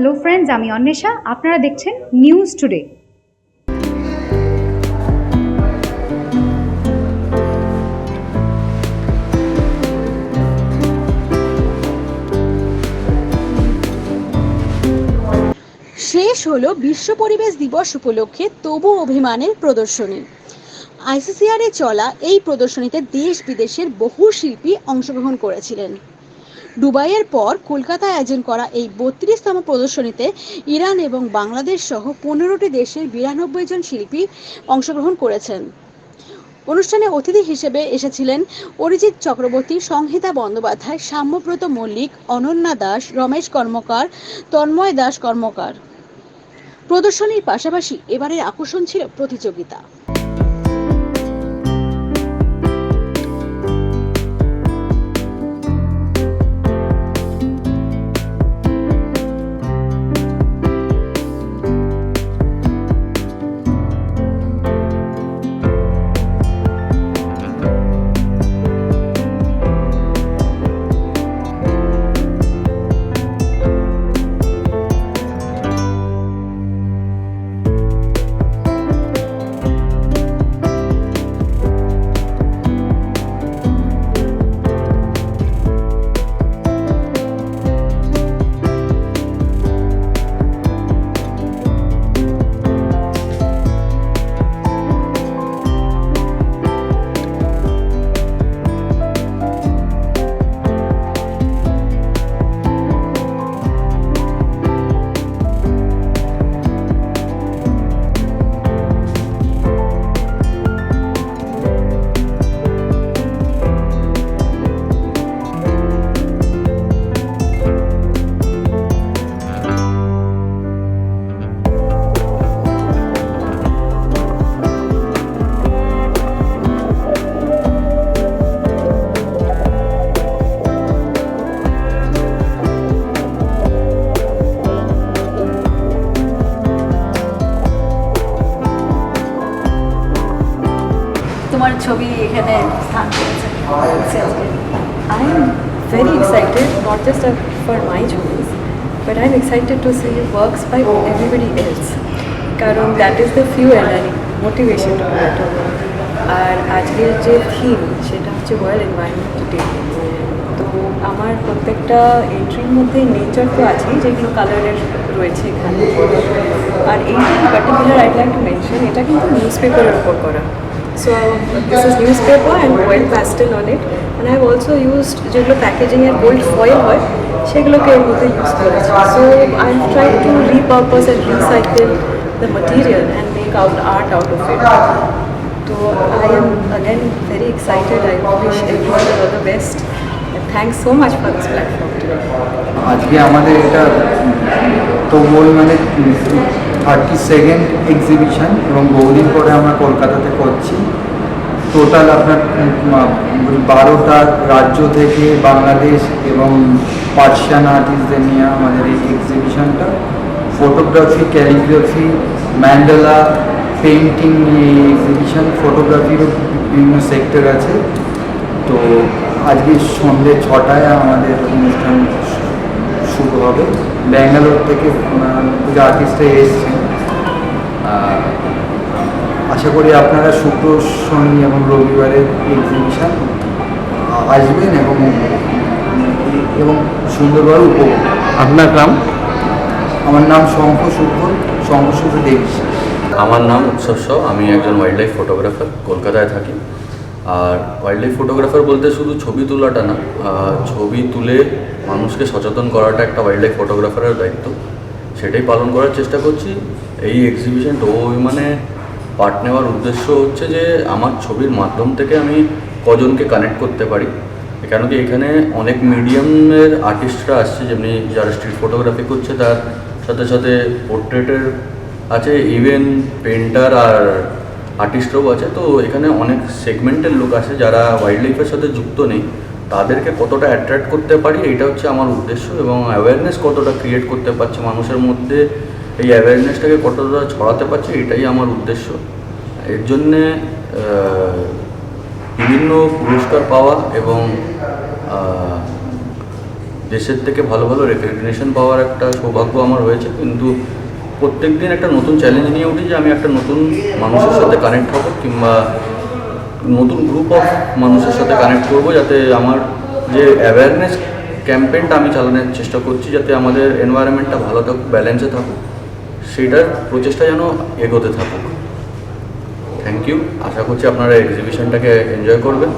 Hello friends আমি অন্বেষা। আপনারা দেখছেন নিউজ টুডে শেষ হলো বিশ্ব পরিবেশ দিবস উপলক্ষে তবু অভিমানের প্রদর্শনী। আইসিসিআরে চলা এই প্রদর্শনীতে দেশ বিদেশের বহু শিল্পী অংশগ্রহণ করেছিলেন। দুবাইয়ের পর কলকাতায় আয়োজন করা এই বত্রিশতম প্রদর্শনীতে ইরান এবং বাংলাদেশ সহ পনেরোটি দেশের বিরানব্বই জন শিল্পী অংশগ্রহণ করেছেন। অনুষ্ঠানে অতিথি হিসেবে এসেছিলেন অরিজিৎ চক্রবর্তী, সংহিতা বন্দ্যোপাধ্যায়, সাম্যব্রত মল্লিক, অনন্যা দাস, রমেশ কর্মকার, তন্ময় দাস কর্মকার। প্রদর্শনীর পাশাপাশি এবারের আকর্ষণ ছিল প্রতিযোগিতা। তোমার ছবি এখানে স্থান পেয়েছে। I am very excited not just for my my but but I'm excited to see works by everybody else. কারণ that is the fuel and motivation to আর আজকের যে থিম সেটা হচ্ছে ওয়ার্ল্ড এনভায়রনমেন্ট ডে তো আমার প্রত্যেকটা এন্ট্রির মধ্যে নেচার তো আছেই, যেগুলো কালারের রয়েছে এখানে। আর এইটা particular I'd like to mention এটা কিন্তু নিউজ পেপারের উপর করা। So this is news paper and oil pastel on it and I also used যেগুলো প্যাকেজিংয়ের গোল্ড ফয়েল হয় সেগুলোকে এর মধ্যে ইউজ করেছি so I try to repurpose and recycle the material and make out art out of it. So I am again very excited. I wish everyone all the best. And thanks so much for this platform today. আজকে আমাদের এটা তবুল মানে thirty second exhibition এবং বহুদিন পরে আমরা কলকাতাতে করছি। টোটাল আপনার বারোটা রাজ্য থেকে বাংলাদেশ এবং পার্সিয়ান আর্টিস্টদের নিয়ে আমাদের এই এক্সিবিশনটা ফটোগ্রাফি ক্যালিগ্রাফি ম্যান্ডেলা পেন্টিং নিয়ে এই এক্সিবিশন ফটোগ্রাফিরও বিভিন্ন সেক্টর আছে। তো আজকে সন্ধ্যে ছটায় আমাদের অনুষ্ঠান শুরু হবে। ব্যাঙ্গালোর থেকে পুজো আর্টিস্টরা এসছেন। আশা করি আপনারা শুক্র শনি এবং রবিবারের এক্সিবিশন আসবেন এবং এবং সুন্দরভাবে উপভোগ আপনার নাম? আমার নাম শঙ্খ শুভ শঙ্খ শুভ দেবী আমার নাম উৎসব। আমি একজন ওয়াইল্ড লাইফ ফটোগ্রাফার কলকাতায় থাকি। আর ওয়াইল্ড লাইফ ফটোগ্রাফার বলতে শুধু ছবি তোলাটা না ছবি তুলে মানুষকে সচেতন করাটা একটা ওয়াইল্ড লাইফ ফটোগ্রাফারের দায়িত্ব। সেটাই পালন করার চেষ্টা করছি। এই এক্সিবিশনটা ও মানে পার্ট নেওয়ার উদ্দেশ্য হচ্ছে যে, আমার ছবির মাধ্যম থেকে আমি কজনকে কানেক্ট করতে পারি। কেন কি এখানে অনেক মিডিয়ামের আর্টিস্টরা আসছে, যেমনি যারা স্ট্রিট ফটোগ্রাফি করছে, তার সাথে সাথে পোর্ট্রেটের আছে ইভেন পেন্টার আর আর্টিস্টরাও আছে। তো এখানে অনেক সেগমেন্টের লোক আছে যারা ওয়াইল্ড লাইফের সাথে যুক্ত নেই। তাদেরকে কতটা অ্যাট্রাক্ট করতে পারি এটা হচ্ছে আমার উদ্দেশ্য এবং অ্যাওয়ারনেস কতটা ক্রিয়েট করতে পারছে মানুষের মধ্যে, এই অ্যাওয়ারনেসটাকে কতটা ছড়াতে পারছে, এটাই আমার উদ্দেশ্য। এর জন্যে বিভিন্ন পুরস্কার পাওয়া এবং দেশের থেকে ভালো ভালো রেকগনিশন পাওয়ার একটা সৌভাগ্য আমার হয়েছে। কিন্তু প্রত্যেক দিন একটা নতুন চ্যালেঞ্জ নিয়ে উঠি যে আমি একটা নতুন মানুষের সাথে কানেক্ট হব কিংবা নতুন গ্রুপ অফ মানুষের সাথে কানেক্ট করব যাতে আমার যে অ্যাওয়ারনেস ক্যাম্পেইনটা আমি চালানোর চেষ্টা করছি যাতে আমাদের এনভায়রনমেন্টটা ভালো থাকুক ব্যালেন্সে থাকুক সেটার প্রচেষ্টা যেন এগোতে থাকুক। থ্যাংক ইউ আশা করছি আপনারা এক্সিবিশনটাকে এনজয় করবেন।